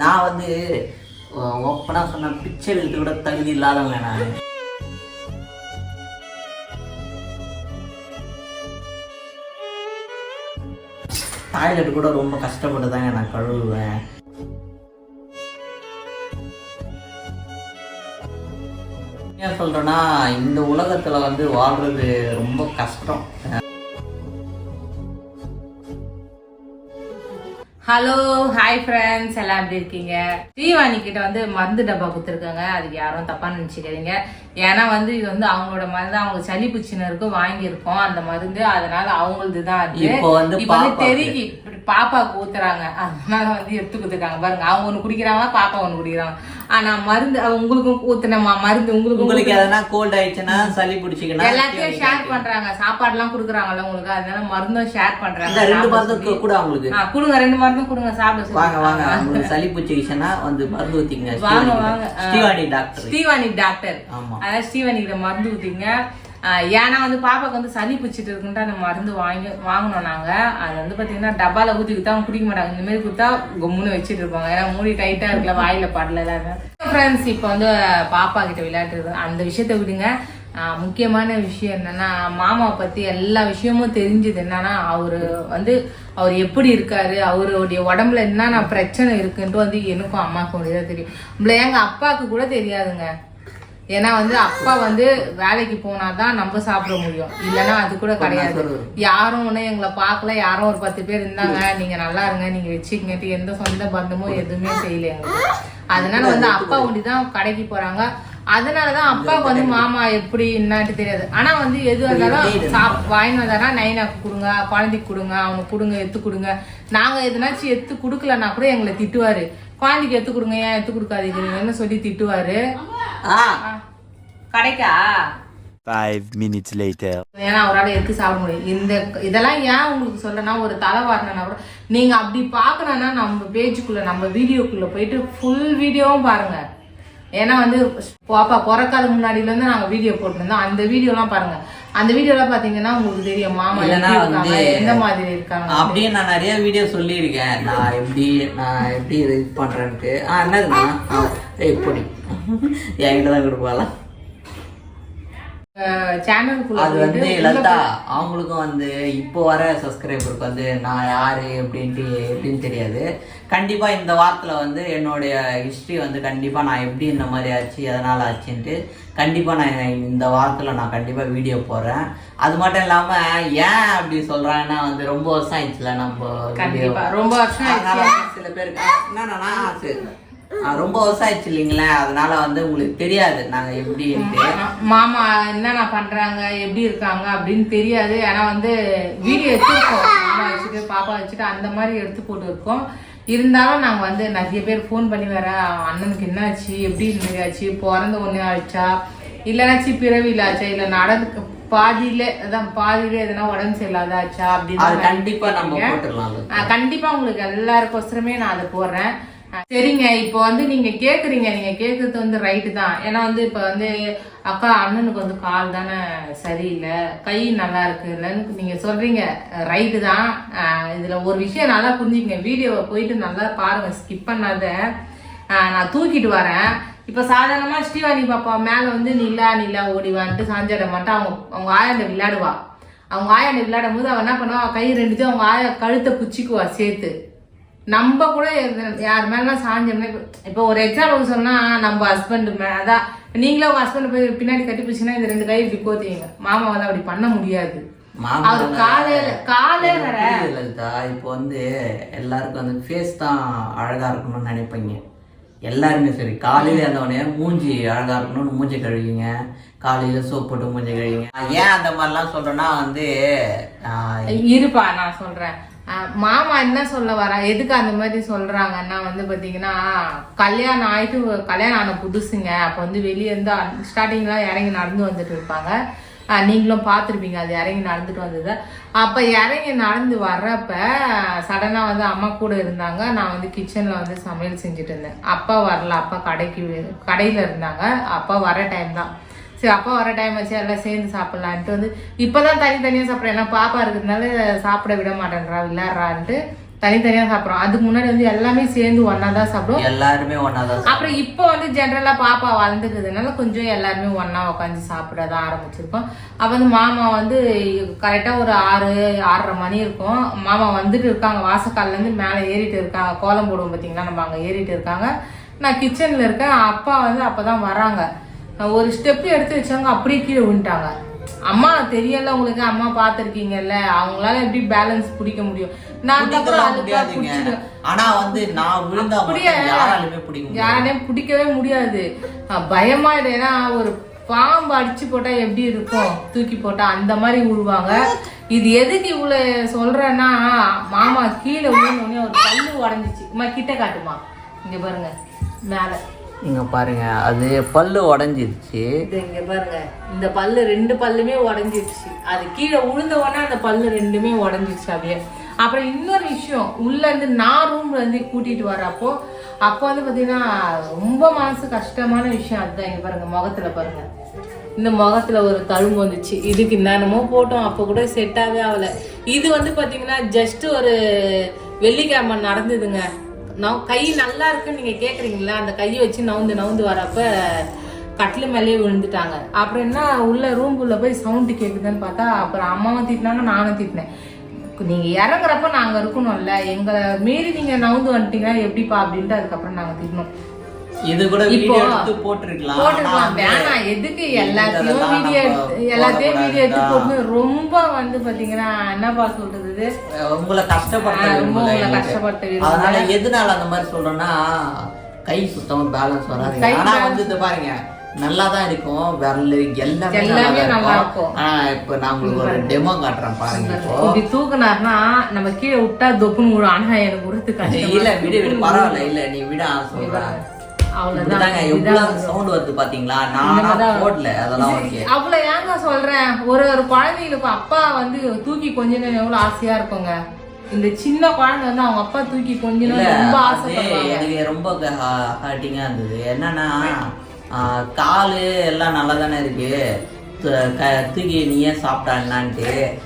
நான் வந்து ஓப்பனாக சொன்ன பிச்சை எழுத்து கூட தகுதி இல்லாதவங்க நான். டாய்லெட் கூட ரொம்ப கஷ்டப்பட்டு தாங்க நான் கழுவுவேன். ஏன் சொல்றேன்னா இந்த உலகத்துல வந்து வாழ்றது ரொம்ப கஷ்டம். ஹலோ ஹாய் ஃப்ரெண்ட்ஸ் எல்லாம் எப்படி இருக்கீங்க? ஸ்ரீவாணி கிட்ட வந்து மருந்து டப்பா கொடுத்துருக்காங்க. அதுக்கு யாரும் தப்பா நினைச்சுக்காதீங்க. ஏன்னா வந்து இது வந்து அவங்களோட மருந்து அவங்க சளி பிடிச்சினருக்கு வாங்கியிருக்கோம். அந்த மருந்து அதனால அவங்களது தான் அது. இப்போ வந்து இப்படி பாப்பாவுக்கு. ஊத்துறாங்க. அதனால வந்து எடுத்து கொடுத்துருக்காங்க. பாருங்க. அவங்க ஒண்ணு குடிக்கிறாங்க பாப்பா ஒண்ணு குடிக்கிறாங்க. ஆனா மருந்து உங்களுக்கும் ஊத்துனமா மருந்து உங்களுக்கும் உங்களுக்கு எதனா கோல்ட் ஆயிடுச்சுன்னா சளி பிடிச்சிக்கன்னா எல்லாத்தையும் ஷேர் பண்றாங்க. சாப்பாடு எல்லாம் குடுக்குறாங்கல்ல உங்களுக்கு அதனால மருந்தும் ஷேர் பண்றாங்க. ரெண்டு மருந்து கூட அவங்களுக்கு ஆ, கொடுங்க ரெண்டு மருந்தும் கொடுங்க சாப்பிட. வாங்க வாங்க. உங்களுக்கு சளி பிடிச்சிக்கிச்சுன்னா வந்து மருந்து ஊத்திங்க. வாங்க வாங்க. Srivani doctor Srivani doctor. ஆமா. அதாவது ஸ்ரீவாணி கிட்ட மருந்து ஊத்திங்க. ஏன்னா வந்து பாப்பாக்கு வந்து சளி பிடிச்சிட்டு இருக்குன்ட்டு அந்த மருந்து வாங்கி வாங்கினோம் நாங்கள் அது வந்து பார்த்தீங்கன்னா டப்பாவில் ஊத்தி கொடுத்தா அவங்க குடிக்க மாட்டாங்க. இந்த மாதிரி கொடுத்தா கும்முன்னு வச்சுட்டு இருப்பாங்க. ஏன்னா மூடி டைட்டாக இருக்கல வாயில் படல ஃப்ரெண்ட்ஸ் இப்போ வந்து பாப்பா கிட்ட விளையாட்டு அந்த விஷயத்த விடுங்க. முக்கியமான விஷயம் என்னன்னா மாமாவை பற்றி எல்லா விஷயமும் தெரிஞ்சது என்னன்னா அவர் வந்து அவர் எப்படி இருக்காரு அவருடைய உடம்புல என்னென்ன பிரச்சனை இருக்குன்ட்டு வந்து எனக்கும் அம்மாவுக்கும் முடியாது தெரியும். நம்மள எங்கள் அப்பாவுக்கு கூட தெரியாதுங்க. ஏன்னா வந்து அப்பா வந்து வேலைக்கு போனாதான் நம்ம சாப்பிட முடியும். இல்லைன்னா அது கூட கிடையாது. யாரும் ஒன்றும் எங்களை பார்க்கல. யாரும் ஒரு பத்து பேர் இருந்தாங்க. நீங்க நல்லா இருங்க. நீங்க வச்சுக்கிட்டு எந்த சொந்த பந்தமும் எதுவுமே செய்யல எங்களுக்கு. அதனால வந்து அப்பா ஒண்டி தான் கடைக்கு போறாங்க. அதனாலதான் அப்பாவுக்கு வந்து மாமா எப்படி என்னாட்டு தெரியாது. ஆனா வந்து எது வந்தாலும் வாங்கிட்டு வந்தாரா நைனாக்கு கொடுங்க குழந்தைக்கு கொடுங்க அவனுக்கு கொடுங்க எத்து கொடுங்க. நாங்க எதுனாச்சும் எத்து கொடுக்கலன்னா கூட எங்களை திட்டுவாரு. குழந்தைக்கு எத்து கொடுங்க ஏன் எத்து கொடுக்காதீங்கன்னு சொல்லி திட்டுவாரு. கடைக்கா? Later. ஏன்னா அவரால் எடுத்து சாப்பிட முடியும். இந்த இதெல்லாம் ஏன் உங்களுக்கு சொல்றேன்னா ஒரு தலை வரணும்னா கூட நீங்க அப்படி பார்க்கணும்னா நம்ம பேஜுக்குள்ள நம்ம வீடியோக்குள்ள போயிட்டு ஃபுல் வீடியோவும் பாருங்க. ஏன்னா வந்து பாப்பா பிறக்காத முன்னாடில இருந்து நாங்க வீடியோ போட்டிருந்தோம். அந்த வீடியோலாம் பாருங்க. அந்த வீடியோலாம் பாத்தீங்கன்னா உங்களுக்கு தெரியும். மாமா வந்து- எந்த மாதிரி இருக்காங்க. அப்படியே நான் நிறைய வீடியோ சொல்லியிருக்கேன். நான் எப்படி நான் எப்படி இது பண்றேன்ட்டு. ஆ என்னதுண்ணா ஏய் என்கிட்ட தான் கொடுப்பாளா? சேனலுக்குள்ள அது வந்து லதா அவங்களுக்கும் வந்து இப்போ வர சப்ஸ்கிரைபருக்கு வந்து நான் யாரு அப்படின்ட்டு எப்படின்னு தெரியாது. கண்டிப்பா இந்த வாரத்துல வந்து என்னுடைய ஹிஸ்டரி வந்து கண்டிப்பா நான் எப்படி இந்த மாதிரி ஆச்சு எதனால ஆச்சுன்ட்டு கண்டிப்பா நான் இந்த வாரத்துல நான் கண்டிப்பா வீடியோ போடுறேன். அது மட்டும் இல்லாம ஏன் அப்படி சொல்றாங்கன்னா வந்து ரொம்ப வருஷம் ஆயிடுச்சுல நம்ம ரொம்ப வருஷம் சில பேருக்கு என்னன்னா ரொம்ப வருஷம் ஆயிடுச்சு இல்லைங்களா அதனால வந்து உங்களுக்கு தெரியாது நாங்க எப்படின்ட்டு. மாமா என்னென்ன பண்றாங்க எப்படி இருக்காங்க அப்படின்னு தெரியாது. ஆனா வந்து வீடியோ எடுத்துருக்கோம் மாமா வச்சுட்டு பாப்பா வச்சுட்டு அந்த மாதிரி எடுத்து போட்டு இருக்கோம். இருந்தாலும் நாங்க வந்து நிறைய பேர் ஃபோன் பண்ணி வேற அண்ணனுக்கு என்னாச்சு? எப்படி ஆச்சு பிறந்த ஒண்ணே ஆச்சா இல்லைனாச்சு பிறவியில் ஆச்சா இல்ல நடந்து பாதியில அதான் பாதியில எதனா உடம்பு சரியில்லாதாச்சா அது அப்படின்னு கண்டிப்பா நம்ம கண்டிப்பா உங்களுக்கு எல்லாருக்கோசரமே நான் அதை போடுறேன். சரிங்க இப்போ வந்து நீங்க கேக்குறீங்க நீங்க கேக்குறது வந்து ரைட்டு தான். ஏன்னா வந்து இப்ப வந்து அக்கா அண்ணனுக்கு வந்து கால் தானே சரியில்லை. கை நல்லா இருக்குல்லன்னு நீங்க சொல்றீங்க ரைட்டு தான். இதுல ஒரு விஷயம் நல்லா புரிஞ்சுக்கங்க. வீடியோவை போயிட்டு நல்லா பாருங்க ஸ்கிப் பண்ணாத. நான் தூக்கிட்டு வரேன். இப்போ சாதாரணமாக ஸ்ரீவாணி பாப்பா மேலே வந்து நிலா நிலா ஓடிவான்ட்டு சாஞ்சிட மாட்டா. அவங்க அவங்க ஆயாண்ட விளையாடுவா. அவங்க ஆயாண்ட விளையாடும் போது அவன் என்ன பண்ணுவா? கை ரெண்டுத்தையும் அவங்க ஆயா கழுத்தை குச்சிக்குவா சேர்த்து. நம்ம கூட யார் மேல சாஞ்சோம்னா இப்ப- ஒரு எக்ஸாம்பிள் சொன்னா நம்ம ஹஸ்பண்ட் மே அதான் நீங்களும் உங்க ஹஸ்பண்ட் போய் பின்னாடி கட்டி பிடிச்சிங்கன்னா இந்த ரெண்டு கை இப்படி கோத்தீங்க மாமா வந்து அப்படி பண்ண முடியாது. மாமா அவர் காலையில காலையில இப்போ வந்து எல்லாருக்கும் வந்து ஃபேஸ் தான் அழகா இருக்கணும்னு நினைப்பீங்க. எல்லாருமே சரி காலையில இருந்தவொடனே மூஞ்சி அழகா இருக்கணும்னு மூஞ்சி கழுவிங்க. காலையில சோப் போட்டு மூஞ்சி கழுவிங்க. ஏன் அந்த மாதிரிலாம் சொல்றேன்னா வந்து இருப்பா நான் சொல்றேன். மாமா என்ன சொல்ல வர? எதுக்கு அந்த மாதிரி சொல்றாங்கன்னா வந்து பாத்தீங்கன்னா கல்யாணம் ஆயிட்டு கல்யாணம் ஆன புதுசுங்க. அப்ப வந்து வெளியே இருந்து ஸ்டார்டிங்லாம் இறங்கி நடந்து வந்துட்டு இருப்பாங்க. நீங்களும் பார்த்துருப்பீங்க அது இறங்கி நடந்துட்டு வந்தது. அப்ப இறங்கி நடந்து வர்றப்ப சடனா வந்து அம்மா கூட இருந்தாங்க. நான் வந்து கிச்சன்ல வந்து சமையல் செஞ்சுட்டு இருந்தேன். அப்பா வரல. அப்பா கடைக்கு கடையில இருந்தாங்க. அப்பா வர டைம் தான். சரி அப்பா வர டைம் வச்சு எல்லாம் சேர்ந்து சாப்பிடலான்ட்டு வந்து இப்பதான் தனித்தனியா சாப்பிட்றேன். ஏன்னா பாப்பா இருக்கிறதுனால சாப்பிட விட மாட்டேன்றா விளையாடுறான்ட்டு தனித்தனியா சாப்பிடுறோம். அதுக்கு முன்னாடி வந்து எல்லாமே சேர்ந்து ஒண்ணா தான் சாப்பிடுவோம். எல்லாருமே ஒன்னாதான் அப்புறம் இப்போ வந்து ஜென்ரலா பாப்பா வளர்ந்துக்கிறதுனால கொஞ்சம் எல்லாருமே ஒண்ணா உட்காந்து சாப்பிட தான் ஆரம்பிச்சிருக்கோம். அப்ப வந்து மாமா வந்து கரெக்டா ஒரு ஆறு ஆறரை மணி இருக்கும். மாமா வந்துட்டு இருக்காங்க. வாசக்கால்ல இருந்து மேலே ஏறிட்டு இருக்காங்க. கோலம் போடுவோம் பாத்தீங்களா? நம்ம அங்க ஏறிட்டு இருக்காங்க. நான் கிச்சன்ல இருக்கேன். அப்பா வந்து அப்பதான் வராங்க. ஒரு ஸ்டெப் எடுத்து வச்சாங்க அப்படியே கீழே விழுந்துட்டாங்க. அம்மா தெரியல உங்களுக்கு. அம்மா பார்த்துருக்கீங்கல்ல. அவங்களால எப்படி பேலன்ஸ் பிடிக்க முடியும்? நான் ஆனா வந்து விழுந்தா பிடிக்கவே முடியாது. பயமா இல்லை. ஏன்னா ஒரு பாம்பு அடிச்சு போட்டா எப்படி இருக்கும்? தூக்கி போட்டா அந்த மாதிரி விழுவாங்க இது எதுக்கு இவ்வளவு சொல்றேன்னா மாமா கீழே விழுந்தோடனே ஒரு பல்லு உடஞ்சிச்சு. கிட்ட காட்டுமா. இங்க பாருங்க. மேல. இங்கே பாருங்கள் அது பல்லு உடஞ்சிருச்சு. இங்கே பாருங்க இந்த பல்லு ரெண்டு பல்லுமே உடஞ்சிருச்சு. அது கீழே விழுந்த உடனே அந்த பல்லு ரெண்டுமே உடஞ்சிருச்சு அப்படியே. அப்புறம் இன்னொரு விஷயம் உள்ளேருந்து நான் ரூம்லேருந்து கூட்டிகிட்டு வரப்போ அப்போ வந்து பார்த்தீங்கன்னா ரொம்ப மனசு கஷ்டமான விஷயம் அதுதான் இங்கே பாருங்கள் முகத்தில் பாருங்கள் இந்த முகத்தில் ஒரு தழும்பு வந்துச்சு. இதுக்கு என்னென்னமோ போட்டோம் அப்போ கூட செட்டாகவே ஆகலை. இது வந்து பார்த்தீங்கன்னா ஜஸ்ட் ஒரு வெள்ளிக்கிழமை நடந்ததுங்க. நவ் கை நல்லா இருக்குன்னு நீங்க கேக்குறீங்களா? அந்த கையை வச்சு நவுந்து நவுந்து வரப்ப கட்டில் மேலேயே விழுந்துட்டாங்க. அப்புறம் என்ன உள்ள ரூம்குள்ள போய் சவுண்டு கேட்குதுன்னு பார்த்தா அப்புறம் அம்மாவும் திட்டினாங்க நானும் திட்டினேன். நீங்க இறங்குறப்ப நாங்க இருக்கணும்ல எங்களை மீறி நீங்க நவுந்து வந்துட்டீங்கன்னா எப்படிப்பா அப்படின்ட்டு அதுக்கப்புறம் நாங்க திட்டினோம். இது கூட வீடியோ எடுத்து போட்டிருக்கலாம். வந்து வேணாம். எதுக்கு எல்லாத்தையும் வீடியோ எல்லாத்தையும் வீடியோ எடுத்து. போட்டு ரொம்ப வந்து பாத்தீங்கன்னா என்னப்பா சொல்றது? உங்களை கஷ்டப்படுத்த உங்களை. கஷ்டப்படுத்த. அதனால எதனால அந்த மாதிரி சொல்றேன்னா கை சுத்தமா பேலன்ஸ் வராது ஆனா வந்து இது பாருங்க நல்லா தான் இருக்கும். விரல் எல்லாமே எல்லாமே நல்லா இருக்கும். ஆனா இப்ப நான் உங்களுக்கு ஒரு டெமோ காட்டுறேன் பாருங்க இப்போ. இப்படி தூக்குனாருன்னா நம்ம கீழே விட்டா தொப்புன்னு விடும் ஆனா எனக்கு உடுத்து இல்ல விடு விடு. பரவாயில்ல இல்ல நீ விட சொல்றேன். சவுண்ட் வருது பாத்தீங்களா? நான் போடல அதெல்லாம் ஓகே. அவ்வளவு ஏங்க சொல்றேன்? ஒரு ஒரு குழந்தைங்களுக்கு அப்பா வந்து தூக்கி கொஞ்ச நேரம் எவ்வளவு ஆசையா இருக்குங்க? இந்த சின்ன குழந்தை வந்து அவங்க அப்பா தூக்கி கொஞ்ச நேரம் ரொம்ப ஆசைப்படுவாங்க. எனக்கு ரொம்ப ஹர்ட்டிங்கா இருந்தது. என்னன்னா காலு எல்லாம் நல்லா தானே இருக்கு தூக்கி நீயே சாப்பிட்டா என்னான்ட்டு. ஆ,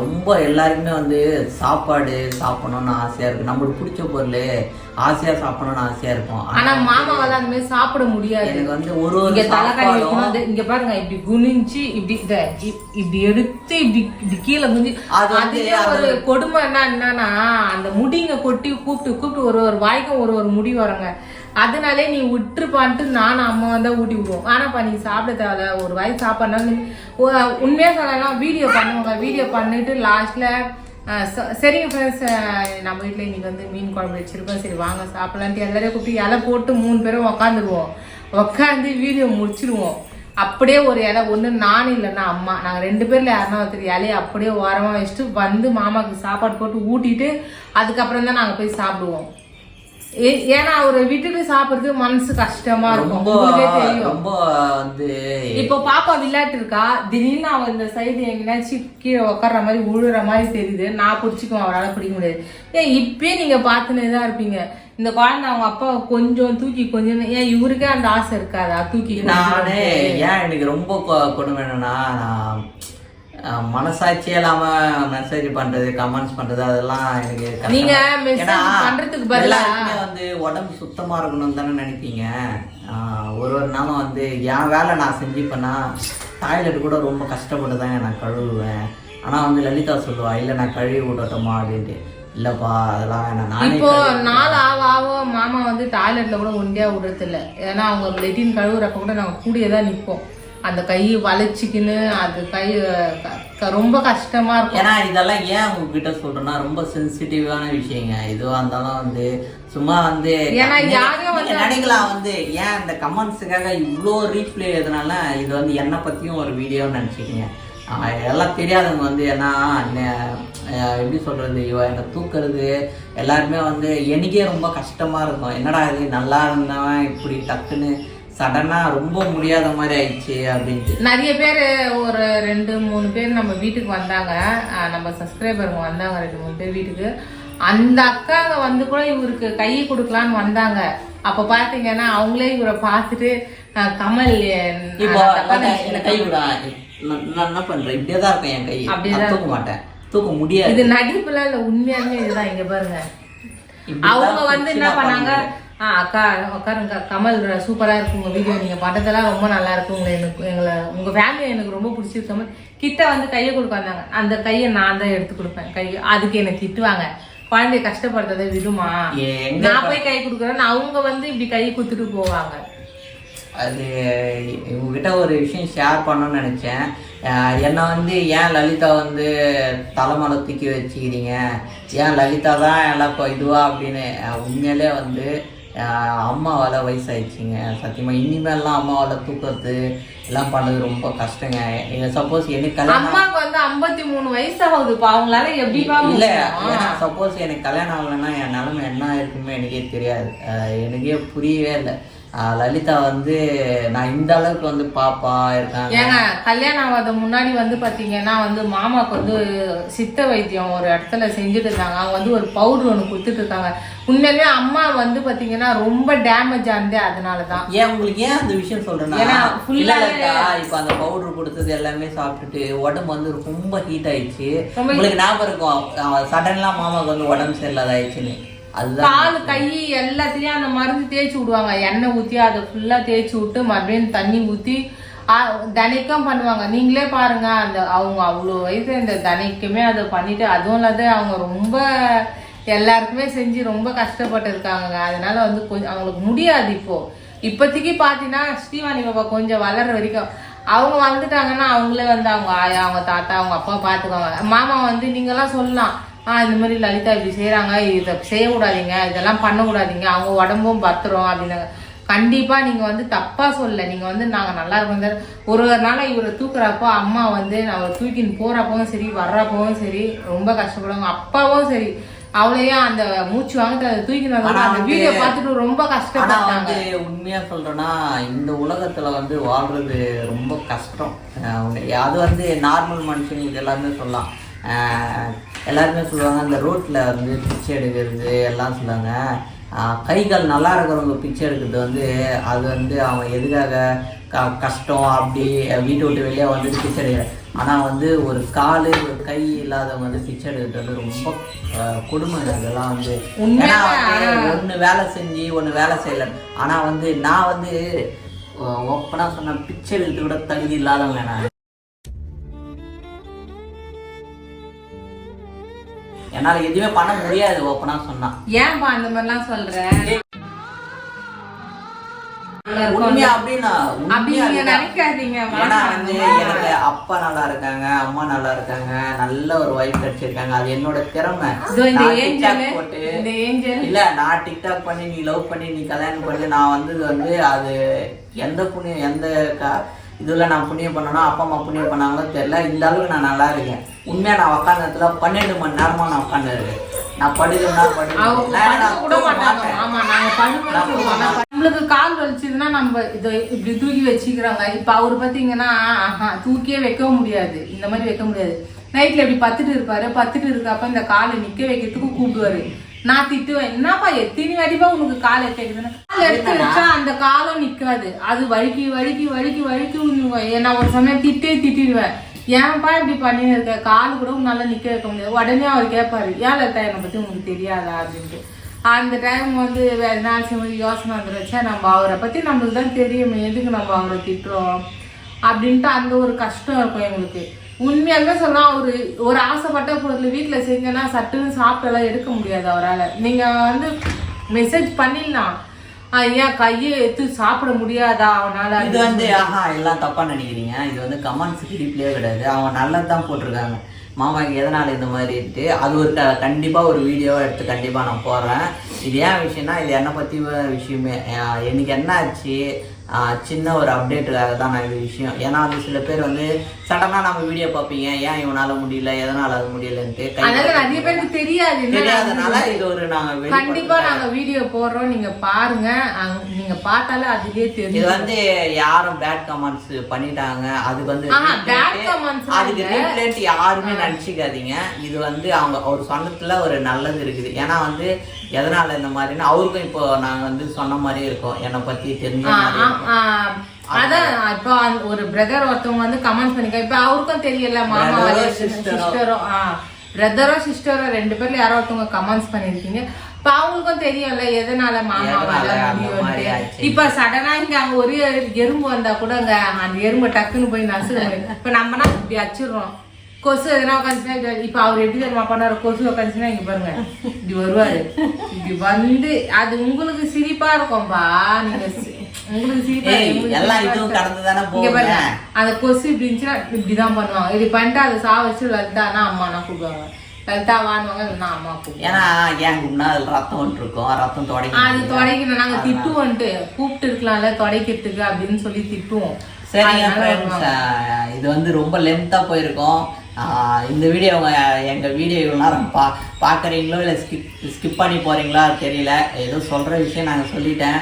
ரொம்ப எல்லாருக்குமே வந்து சாப்பாடு சாப்பிடணும்னு ஆசையா இருக்கு. நம்மளுக்கு பிடிச்ச பொருள் ஆசையா சாப்பிடணும்னு ஆசையா இருக்கும். ஆனா ஆனா மாமாவால அந்த மாதிரி சாப்பிட முடியாது. எனக்கு வந்து ஒரு ஒரு அது இங்க பாருங்க இப்படி குனிஞ்சு இப்படி இப்படி எடுத்து இப்படி இப்படி கீழே குனிஞ்சு அது வந்து ஒரு கொடுமை என்ன என்னன்னா அந்த முடிங்க கொட்டி கூப்பிட்டு கூப்பிட்டு ஒரு ஒரு வாய்க்கும் ஒரு ஒரு முடி வரங்க. அதனாலே நீ விட்டுருப்பான்ட்டு நானும் அம்மா தான் ஊட்டி விடுவோம். ஆனாப்பா நீ சாப்பிட தேவையில்ல ஒரு வாய் சாப்பாடுனா உண்மையாக சொல்லலாம் வீடியோ பண்ணுவாங்க வீடியோ பண்ணிட்டு லாஸ்ட்ல ச- சரிங்க ஃப்ரெண்ட்ஸ் நம்ம வீட்டில் இன்னைக்கு வந்து மீன் குழம்பு வச்சிருக்கோம். சரி வாங்க சாப்பிடலான்ட்டு எல்லாரையும் கூப்பிட்டு இலை போட்டு மூணு பேரும் உக்காந்துருவோம். உக்காந்து வீடியோ முடிச்சிருவோம். அப்படியே ஒரு இலை ஒன்று நானும் இல்லைன்னா அம்மா. நாங்கள் ரெண்டு பேரில் யாருன்னா ஒருத்தர் இலையை அப்படியே ஓரமாக வச்சுட்டு வந்து மாமாவுக்கு சாப்பாடு போட்டு ஊட்டிட்டு அதுக்கப்புறம் தான் நாங்கள் போய் சாப்பிடுவோம். ஏன்னா அவரை விட்டுட்டு சாப்பிடுறது மனசு கஷ்டமா இருக்கும். ரொம்ப வந்து இப்போ பாப்பா விளையாட்டு இருக்கா? திடீர்னு அவன் இந்த சைடு எங்கேயாச்சும் கீழே உட்கார்ற மாதிரி உழுற மாதிரி தெரியுது. நான் பிடிச்சிக்குவேன் அவரால் பிடிக்க முடியாது. ஏன் இப்பயே நீங்க பார்த்துனே தான் இருப்பீங்க. இந்த குழந்தை அவங்க அப்பா கொஞ்சம் தூக்கி கொஞ்சம் ஏன் இவருக்கே அந்த ஆசை இருக்காதா? தூக்கி நானே ஏன் எனக்கு ரொம்ப கொடுமை என்னன்னா நான் மனசாட்சியே இல்லாம மெசேஜ் பண்றது கமெண்ட்ஸ் பண்றது அதெல்லாம் எனக்கு நீங்க பண்றதுக்கு பதிலா- வந்து உடம்பு சுத்தமா இருக்கணும்னு தானே நினைப்பீங்க. ஒரு ஒரு நாளும் வந்து என் வேலை நான் செஞ்சுப்பேன்னா டாய்லெட் கூட ரொம்ப கஷ்டப்பட்டு தாங்க நான் கழுவுவேன். ஆனா வந்து லலிதா சொல்லுவா இல்ல நான் கழுவி விடட்டுமா? அப்படின்ட்டு. இல்லப்பா அதெல்லாம் வேணாம் நானே இப்போ நாள் ஆக ஆக மாமா வந்து டாய்லெட்ல கூட ஒண்டியா விடுறது இல்ல ஏன்னா அவங்க லெட்டின் கழுவுறப்ப கூட நாங்க கூடியே தான் நிப்போம். அந்த கை வளைச்சிக்கின்னு அது கை ரொம்ப கஷ்டமா இருக்கும். ஏன்னா இதெல்லாம் ஏன் உங்ககிட்ட சொல்றேன்னா ரொம்ப சென்சிட்டிவான விஷயங்க. இதுவா இருந்தாலும் வந்து சும்மா வந்து ஏன்னா யாரையும் நீங்க நினைக்கலாம் வந்து. ஏன் இந்த கமெண்ட்ஸுக்காக இவ்வளோ ரீப்ளே எதுனால இது வந்து என்னை பத்தியும் ஒரு வீடியோன்னு நினச்சிக்கிங்க. எல்லாம் தெரியாதவங்க வந்து ஏன்னா எப்படி சொல்றது இவ என்னை தூக்குறது எல்லாருமே வந்து எனக்கே ரொம்ப கஷ்டமா இருக்கும். என்னடா இது நல்லா இருந்தவன் இப்படி டக்குன்னு சடனா ரொம்ப முடியாத மாதிரி ஆயிடுச்சு அப்படின்ட்டு. நிறைய பேர் ஒரு ரெண்டு மூணு பேர் நம்ம வீட்டுக்கு வந்தாங்க. நம்ம சப்ஸ்கிரைபருங்க வந்தாங்க ரெண்டு மூணு பேர் வீட்டுக்கு. அந்த அக்காங்க வந்து கூட இவருக்கு கை கொடுக்கலான்னு வந்தாங்க. அப்ப பாத்தீங்கன்னா அவங்களே இவரை பார்த்துட்டு கமல் இப்போ கை விட. நான் என்ன பண்றேன் இப்படியே தான் இருக்கும் என் கை அப்படியே தூக்க மாட்டேன். தூக்க முடியாது. இது நடிப்புல இல்ல உண்மையாலுமே இதுதான் இங்க பாருங்க. அவங்க வந்து என்ன பண்ணாங்க. ஆ அக்கா உட்காருங்க கமல் சூப்பரா இருக்கு உங்க வீடியோ நீங்க பட்டதெல்லாம் ரொம்ப நல்லா இருக்கு. உங்களை எனக்கு எங்களை உங்க ஃபேமிலி எனக்கு ரொம்ப பிடிச்சிருக்கு கமல். கிட்ட வந்து கையை கொடுக்க வந்தாங்க. அந்த கையை நான் தான் எடுத்து கொடுப்பேன். கை அதுக்கு எனக்கு திட்டுவாங்க. குழந்தைய கஷ்டப்படுறதை விடுமா? நான் போய் கை கொடுக்குறேன்னு அவங்க வந்து இப்படி கை கொடுத்துட்டு போவாங்க. அது உங்ககிட்ட ஒரு விஷயம் ஷேர் பண்ணணும்னு நினச்சேன். என்னை வந்து ஏன் லலிதா வந்து தலைமலை தூக்கி வச்சுக்கிறீங்க? ஏன் லலிதா தான் எல்லாம் இப்போ இதுவா அப்படின்னு உண்மையிலே வந்து அம்மாவால் வயசாயிடுச்சிங்க. சத்தியமாக இனிமேல்லாம் அம்மாவால் தூக்கிறது எல்லாம் பண்ணது ரொம்ப கஷ்டங்க. சப்போஸ் எனக்கு கல்யாணம் அம்மாவுக்கு வந்து ஐம்பத்தி மூணு வயசு ஆகுதுப்பா அவங்களால எப்படிப்பா இல்ல? சப்போஸ் எனக்கு கல்யாணம் ஆகலைன்னா என் நிலைமை என்ன இருக்குமே எனக்கே தெரியாது. எனக்கே புரியவே இல்லை. லலிதா வந்து நான் இந்த அளவுக்கு வந்து பாப்பா இருக்காங்க. ஏங்க கல்யாணம் ஆகாத முன்னாடி வந்து பாத்தீங்கன்னா வந்து மாமாக்கு வந்து சித்த வைத்தியம் ஒரு இடத்துல செஞ்சுட்டு இருந்தாங்க அவங்க வந்து ஒரு பவுடர் ஒன்று கொடுத்துட்டு இருக்காங்க. உண்மையிலேயே அம்மா வந்து பாத்தீங்கன்னா ரொம்ப டேமேஜ் ஆனதே அதனாலதான். ஏன் உங்களுக்கு ஏன் அந்த விஷயம் சொல்றேன்னா ஏன்னா லலிதா, இப்ப அந்த பவுடர் கொடுத்தது எல்லாமே சாப்பிட்டுட்டு உடம்பு வந்து ரொம்ப ஹீட் ஆயிடுச்சு. உங்களுக்கு ஞாபகம் இருக்கும் சடன்லா மாமாவுக்கு வந்து உடம்பு சரியில்லாத ஆயிடுச்சுன்னு கால் கை எல்லாத்தையும் அந்த மருந்து தேய்ச்சி விடுவாங்க. எண்ணெய் ஊத்தி அதை ஃபுல்லா தேய்ச்சி விட்டு மறுபடியும் தண்ணி ஊத்தி ஆ, தினைக்கும் பண்ணுவாங்க. நீங்களே பாருங்க அந்த அவங்க அவ்வளோ வயசு இந்த தினைக்குமே அதை பண்ணிட்டு அதுவும் இல்லாத அவங்க ரொம்ப எல்லாருக்குமே செஞ்சு ரொம்ப கஷ்டப்பட்டு இருக்காங்க அதனால வந்து கொஞ்சம் அவங்களுக்கு முடியாது இப்போ. இப்போதைக்கு பார்த்தீங்கன்னா ஸ்ரீவாணி பாப்பா கொஞ்சம் வளர்ற வரைக்கும் அவங்க வந்துட்டாங்கன்னா அவங்களே வந்து அவங்க ஆயா அவங்க தாத்தா அவங்க அப்பா பார்த்துக்குவாங்க மாமா வந்து நீங்கெல்லாம் சொல்லலாம் இந்த மாதிரி லலிதா இப்படி செய்கிறாங்க இதை செய்யக்கூடாதீங்க. இதெல்லாம் பண்ணக்கூடாதீங்க. அவங்க உடம்பும் பத்திரம் அப்படின்னாங்க கண்டிப்பா நீங்க வந்து தப்பா சொல்லல. நீங்க வந்து நாங்க நல்லா இருக்கோம். ஒரு ஒரு நாள் இவரை தூக்குறப்போ அம்மா வந்து அவரை தூக்கின்னு போறப்பவும் சரி வர்றப்பவும் சரி ரொம்ப கஷ்டப்படுவாங்க. அப்பாவும் சரி அவளையும் அந்த மூச்சு வாங்கிட்டு அதை வந்தாங்க. அந்த வீடியோ பார்த்துட்டு ரொம்ப கஷ்டப்பட்டாங்க. வந்து உண்மையா சொல்றேன்னா இந்த உலகத்துல வந்து வாழ்றது ரொம்ப கஷ்டம். அது வந்து நார்மல் மனுஷங்களுக்கு எல்லாருமே சொல்லலாம். அஹ் எல்லாருமே சொல்லுவாங்க அந்த ரோட்ல வந்து பிச்சை எடுக்கிறது எல்லாம் சொல்லுவாங்க. கை கால் நல்லா இருக்கிறவங்க பிச்சை எடுக்கிறது வந்து அது வந்து அவங்க எதுக்காக க கஷ்டம் அப்படி வீட்டை விட்டு வெளியே வந்து பிச்சை எடுக்கிற ஆனால் வந்து ஒரு கால் ஒரு கை இல்லாதவங்க வந்து பிச்சை எடுக்கிறது வந்து ரொம்ப கொடுமை. அதெல்லாம் வந்து ஏன்னா வந்து ஒன்று வேலை செஞ்சு ஒன்று வேலை செய்யல. ஆனால் வந்து நான் வந்து ஓப்பனாக சொன்ன பிச்சை எடுத்து கூட தகுதி இல்லாதவங்க நான். என்னால் எதுவுமே பண்ண முடியாது ஓப்பனாக சொன்னா. ஏன்பா அந்த மாதிரிலாம் சொல்ற? உண்மையா அப்படின்னா. நினைக்காதீங்க ஏன்னா. வந்து எனக்கு அப்பா நல்லா இருக்காங்க அம்மா நல்லா இருக்காங்க நல்ல ஒரு ஒய்ஃப் கிடைச்சிருக்காங்க. அது என்னோட திறமை. போட்டு இல்ல நான் டிக்டாக் பண்ணி நீ லவ் பண்ணி நீ கல்யாணம் பண்ணி நான் வந்தது வந்து அது எந்த புண்ணியம் எந்த இதுல நான் புண்ணியம் பண்ணனோ அப்பா அம்மா புண்ணியம் பண்ணாங்களோ தெரியல. இந்த அளவுக்கு நான் நல்லா இருக்கேன். உண்மையா நான் உட்காந்த இடத்துல பன்னெண்டு மணி நேரமா நான் உட்காந்து இருக்கேன் நான் சொல்லுவோம் ஆனா நம்மளுக்கு கால் வலிச்சதுன்னா நம்ம இதை இப்படி தூக்கி வச்சுக்கிறாங்க. இப்ப அவர் பாத்தீங்கன்னா ஆஹா, தூக்கியே வைக்க முடியாது. இந்த மாதிரி வைக்க முடியாது. நைட்ல இப்படி பத்துட்டு இருப்பாரு. பத்துட்டு இருக்கப்ப இந்த காலை நிக்க வைக்கிறதுக்கு கூப்பிடுவாரு. நான் திட்டுவேன். என்னப்பா எத்தனை வாட்டிப்பா உனக்கு கால் எடுத்து வைக்கிறதுன்னு கால் எடுத்து வச்சா அந்த காலம் நிக்காது. அது வழுக்கி வழுக்கி வழுக்கி வழுக்கி. நான் ஒரு சமயம் திட்டே திட்டிடுவேன். ஏன்ப்பா இப்படி பண்ணின்னு இருக்க? கால் கூட உன்னால நிக்க வைக்க முடியாது. உடனே அவர் கேட்பாரு ஏன் லலிதா என்னை பத்தி உங்களுக்கு தெரியாதா? அப்படின்ட்டு. அந்த டைம் வந்து வேற நாள் யோசனை வந்துருச்சா. நம்ம அவரை பத்தி நம்மளுக்கு தான் தெரியுமே. எதுக்கு நம்ம அவரை திட்டுறோம்? அப்படின்ட்டு அந்த ஒரு கஷ்டம் இருக்கும் எங்களுக்கு. உண்மையாலுமே சொன்னா ஒரு ஒரு ஆசைப்பட்ட பொருள் வீட்டில் செஞ்சேன்னா சட்டுன்னு சாப்பிட்டெல்லாம் எடுக்க முடியாது அவரால். நீங்கள் வந்து மெசேஜ் பண்ணிடலாம். ஏன் கையை எடுத்து சாப்பிட முடியாதா அவனால? இது வந்து ஆஹா எல்லாம் தப்பா நினைக்கிறீங்க. இது வந்து கமெண்ட்ஸ் கிளிப்லேயே கிடையாது. அவன் நல்லது தான் போட்டிருக்காங்க. மாமாக்கு எதனால இந்த மாதிரி இருக்கு? அது ஒரு க- கண்டிப்பா ஒரு வீடியோவை எடுத்து கண்டிப்பா நான் போடுறேன். இது ஏன் விஷயம்னா இது என்னை பத்தி விஷயமே. எனக்கு என்ன ஆச்சு? சின்ன ஒரு அப்டேட்டுக்காக தான் நான் இந்த விஷயம். ஏன்னா வந்து சில பேர் வந்து சடனாக நம்ம வீடியோ பார்ப்பீங்க. ஏன் இவனால முடியல? எதனால அது முடியலன்ட்டு நிறைய பேருக்கு தெரியாது தெரியாதனால இது ஒரு நாங்கள் கண்டிப்பா நாங்க வீடியோ போடுறோம். நீங்க பாருங்க. அங்க- நீங்க பார்த்தாலே அதுலயே இது தெரியும் வந்து யாரும் பேட் கமெண்ட்ஸ் பண்ணிட்டாங்க. அதுக்கு வந்து அதுக்கு யாருமே நினச்சிக்காதீங்க. இது வந்து அவங்க அவர் சொன்னதுல ஒரு நல்லது இருக்குது. ஏன்னா வந்து எதனால இந்த மாதிரின்னா அவருக்கும் இப்போ நாங்க வந்து சொன்ன மாதிரியே இருக்கோம். என்னை பத்தி தெரிஞ்ச மாதிரி இருக்கும். அதான் இப்போ அந்த ஒரு பிரதர் ஒருத்தவங்க வந்து கமெண்ட் பண்ணிக்க இப்ப அவருக்கும் தெரியல மாமா Brother ஓ, sister ஓ. சிஸ்டரோ பிரதரோ சிஸ்டரோ ரெண்டு பேர்ல யாரோ ஒருத்தவங்க கமெண்ட்ஸ் பண்ணிருக்கீங்க. இப்ப அவங்களுக்கும் தெரியும்ல எதனால மாமா எதனால வர அந்த மாதிரி முடியும் ஆச்சு. இப்ப சடனா இங்க அங்க ஒரு எறும்பு வந்தா கூட அங்க அந்த எறும்பை டக்குன்னு போய் நசுக்க இப்ப நம்மனா இப்படி அச்சிடுறோம். கொசு எதனா உட்காந்துச்சுன்னா இப்ப அவர் எப்படி தெரியுமா பண்ணாரு? கொசு உட்காந்துச்சுன்னா இங்க பாருங்க. இப்படி வருவாரு. இப்படி வந்து அது உங்களுக்கு சிரிப்பா இருக்கும்பா. நீங்க உங்களுக்கு சிரிப்பா ஏய், எங்களுக்கு எல்லா சிரிப்பா இதுவும் இங்க. பாருங்க. அந்த கொசு இப்படி இருந்துச்சுன்னா இப்படிதான் பண்ணுவாங்க. இப்படி பண்ணிட்டு அதை சா வச்சு லலிதானா அம்மா நான் கூப்பிடுவாங்க. லலிதா வாங்குவாங்க இல்லைன்னா அம்மா கூப்பிடுவாங்க. ஏன்னா ஏன் கும்னா அதுல ரத்தம் இருக்கும் ரத்தம் அது தொடங்கி தொடைக்கணும். நாங்க திட்டுவோன்ட்டு. கூப்பிட்டு இருக்கலாம்ல தொடைக்கிறதுக்கு அப்படின்னு சொல்லி திட்டுவோம். ஃப்ரெண்ட்ஸ் இது வந்து ரொம்ப லென்த்தாக போயிருக்கும். இந்த வீடியோ எங்கள் வீடியோ இவ்வளோ நேரம் பா பார்க்குறீங்களோ இல்லை ஸ்கிப் ஸ்கிப் பண்ணி போகிறீங்களா தெரியல. ஏதோ சொல்கிற விஷயம் நாங்கள் சொல்லிட்டேன்.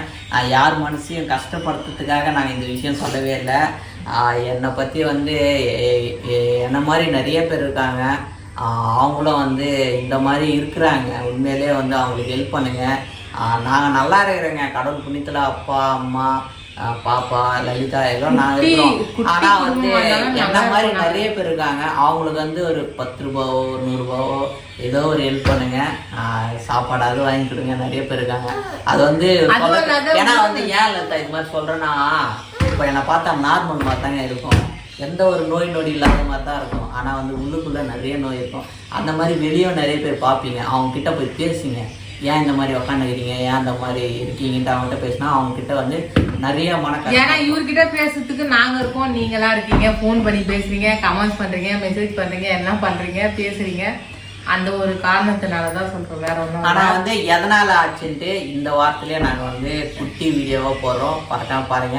யார் மனசையும் கஷ்டப்படுத்துறதுக்காக நாங்கள் இந்த விஷயம் சொல்லவே இல்லை. என்னை பற்றி வந்து என்னை என்ன மாதிரி நிறைய பேர் இருக்காங்க. அவங்களும் வந்து இந்த மாதிரி இருக்கிறாங்க. உண்மையிலே வந்து அவங்களுக்கு ஹெல்ப் பண்ணுங்கள் நாங்கள் நல்லா இருக்கிறோங்க. கடவுள் புண்ணியத்தில் அப்பா அம்மா பாப்பா லலிதா எல்லாம் நாங்கள் இருக்கிறோம். ஆனால் வந்து என்ன மாதிரி. நிறைய பேர் இருக்காங்க. அவங்களுக்கு வந்து ஒரு பத்து ரூபாவோ ஒரு நூறுரூபாவோ ஏதோ ஒரு ஹெல்ப் பண்ணுங்க. ஆஹ் சாப்பாடாவது வாங்கி கொடுங்க. நிறைய பேர் இருக்காங்க. அது வந்து ஏன்னா வந்து ஏன் லலிதா இது மாதிரி சொல்கிறேன்னா இப்போ என்னை பார்த்தா நார்மல் மாதிரி தாங்க இருக்கும். எந்த ஒரு நோய் நொடி இல்லாத மாதிரி தான் இருக்கும். ஆனால் வந்து உள்ளுக்குள்ளே நிறைய நோய் இருக்கும். அந்த மாதிரி வெளியே நிறைய பேர் பார்ப்பீங்க. அவங்க கிட்ட போய் பேசுங்க. ஏன் இந்த மாதிரி உக்காந்துக்கிறீங்க? ஏன் இந்த மாதிரி இருக்கீங்கன்ட்டு அவங்ககிட்ட பேசினா அவங்க கிட்ட வந்து நிறைய மனக்க ஏன்னா இவர்கிட்ட பேசுறதுக்கு நாங்க இருக்கோம் நீங்களா இருக்கீங்க. ஃபோன் பண்ணி பேசுறீங்க கமெண்ட்ஸ் பண்றீங்க மெசேஜ் பண்றீங்க எல்லாம் பண்றீங்க பேசுறீங்க. அந்த ஒரு காரணத்தினால தான் சொல்றோம் வேற ஒன்றும் ஆனா வந்து எதனால ஆச்சுன்ட்டு இந்த வாரத்திலேயே நாங்க வந்து குட்டி வீடியோவா போடுறோம். பார்க்காம பாருங்க.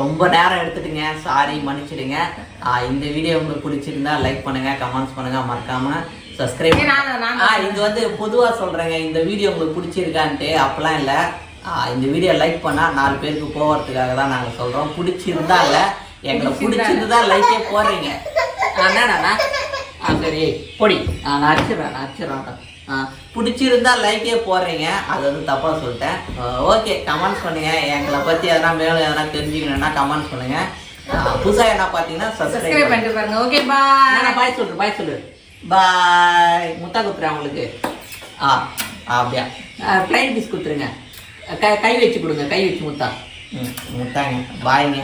ரொம்ப நேரம் எடுத்துட்டுங்க. சாரி மன்னிச்சிடுங்க. இந்த வீடியோ உங்களுக்கு பிடிச்சிருந்தா லைக் பண்ணுங்க கமெண்ட்ஸ் பண்ணுங்க. மறக்காம சப்ஸ்கிரைப் ஆ இது வந்து பொதுவா சொல்றேங்க. இந்த வீடியோ உங்களுக்கு பிடிச்சிருக்கான்ட்டு அப்பெல்லாம் இல்ல. இந்த வீடியோ லைக் பண்ணா நாலு பேருக்கு போகிறதுக்காக தான் நாங்க சொல்றோம். பிடிச்சிருந்தா இல்ல. எங்களை பிடிச்சிருந்தா லைக்கே போடுறீங்க. என்னடா ஆ சரி பொடி. ஆ நான் அடிச்சிடுறேன் நான் அடிச்சிடுறேன் பிடிச்சிருந்தா லைக்கே போடுறீங்க. அது வந்து தப்பாக சொல்லிட்டேன். ஓகே கமெண்ட்ஸ் பண்ணுங்க. எங்களை பற்றி எதனா மேலும் எதனா தெரிஞ்சுக்கணும்னா கமெண்ட்ஸ் பண்ணுங்க. புதுசாக என்ன பார்த்தீங்கன்னா சப்ஸ்கிரைப் சப்ஸ்கிரைப் பண்ணிட்டு பாருங்க. ஓகே பாய் பாய் சொல்லு பாய் சொல்லு. பாய் முத்தா குத்துறேன் உங்களுக்கு. ஆ அப்படியா. பிளைன் பீஸ் கொடுத்துருங்க கை கை வச்சு கொடுங்க கை வச்சு முத்தா ம் முத்தாங்க பாய்ங்க